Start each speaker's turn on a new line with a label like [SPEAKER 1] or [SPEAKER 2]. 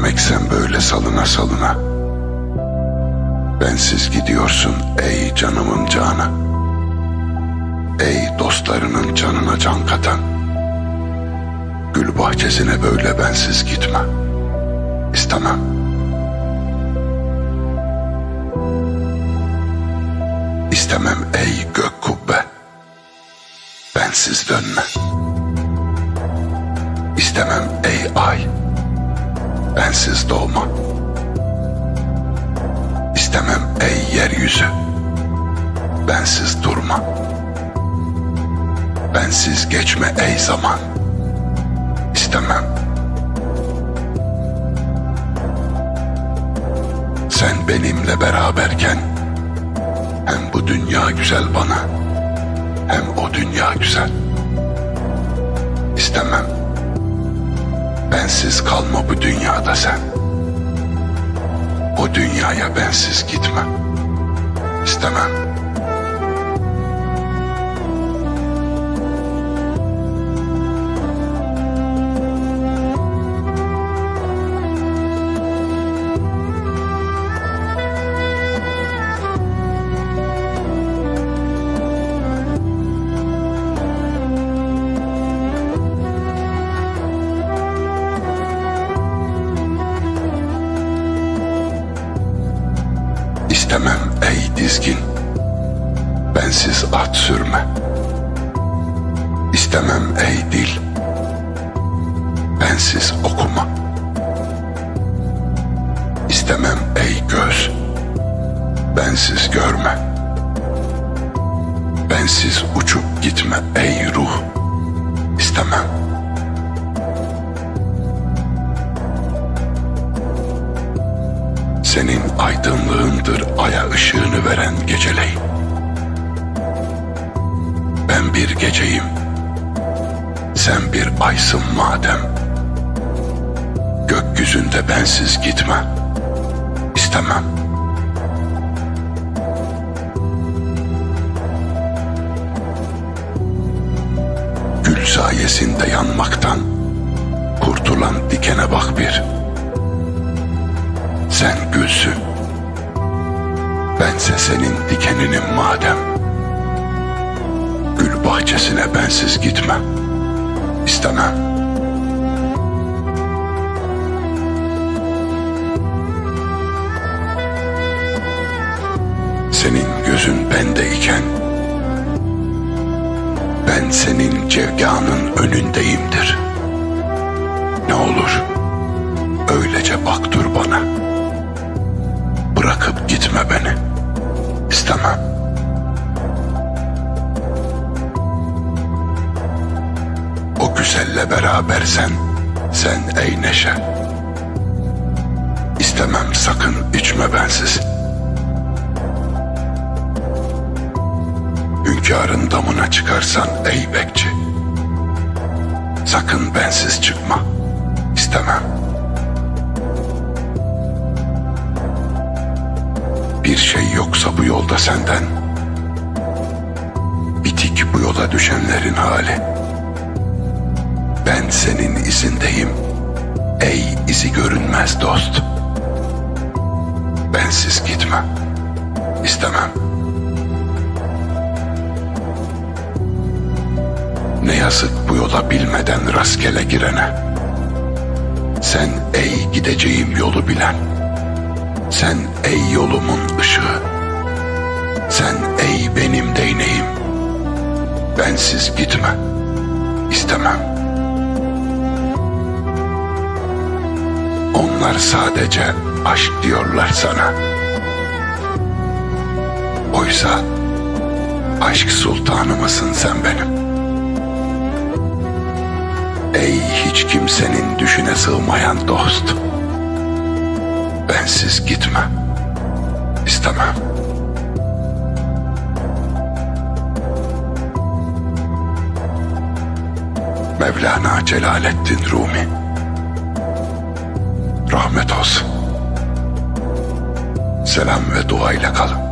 [SPEAKER 1] Demek sen böyle salına salına. Bensiz gidiyorsun ey canımın canı. Ey dostlarının canına can katan. Gül bahçesine böyle bensiz gitme. İstemem. İstemem ey gök kubbe. Bensiz dönme. İstemem ey ay. Bensiz doğma. İstemem ey yeryüzü. Bensiz durma. Bensiz geçme ey zaman. İstemem. Sen benimle beraberken hem bu dünya güzel bana hem o dünya güzel. İstemem. Bensiz kalma bu dünyada sen. O dünyaya bensiz gitme. İstemem. İstemem ey dizgin. Bensiz at sürme. İstemem ey dil. Bensiz okuma. İstemem ey göz. Bensiz görme. Bensiz uçup gitme ey ruh. İstemem. Senin aydınlığındır aya ışığını veren geceleyin. Ben bir geceyim. Sen bir aysın madem. Gökyüzünde bensiz gitme. İstemem. Gül sayesinde yanmaktan kurtulan dikene bak bir. Sen gülsün. Bense senin dikeninim madem. Gül bahçesine bensiz gitme. İstemem. Senin gözün bende iken ben senin cevganın önündeyimdir. Ne olur öylece bak dur bana. Güzelle berabersen sen ey neşe. İstemem sakın içme bensiz. Hünkârın damına çıkarsan ey bekçi. Sakın bensiz çıkma. İstemem. Bir şey yoksa bu yolda senden. Bitik bu yola düşenlerin hali. Ben senin izindeyim. Ey izi görünmez dost. Bensiz gitme. İstemem. Ne yazık bu yola bilmeden rastgele girene. Sen ey gideceğim yolu bilen. Sen ey yolumun ışığı. Sen ey benim değneğim. Bensiz gitme. İstemem. Onlar sadece aşk diyorlar sana. Oysa aşk sultanı mısın sen benim? Ey hiç kimsenin düşüne sığmayan dost. Bensiz gitme. İstemem. Mevlana Celaleddin Rumi. Rahmet olsun. Selam ve duayla kalın.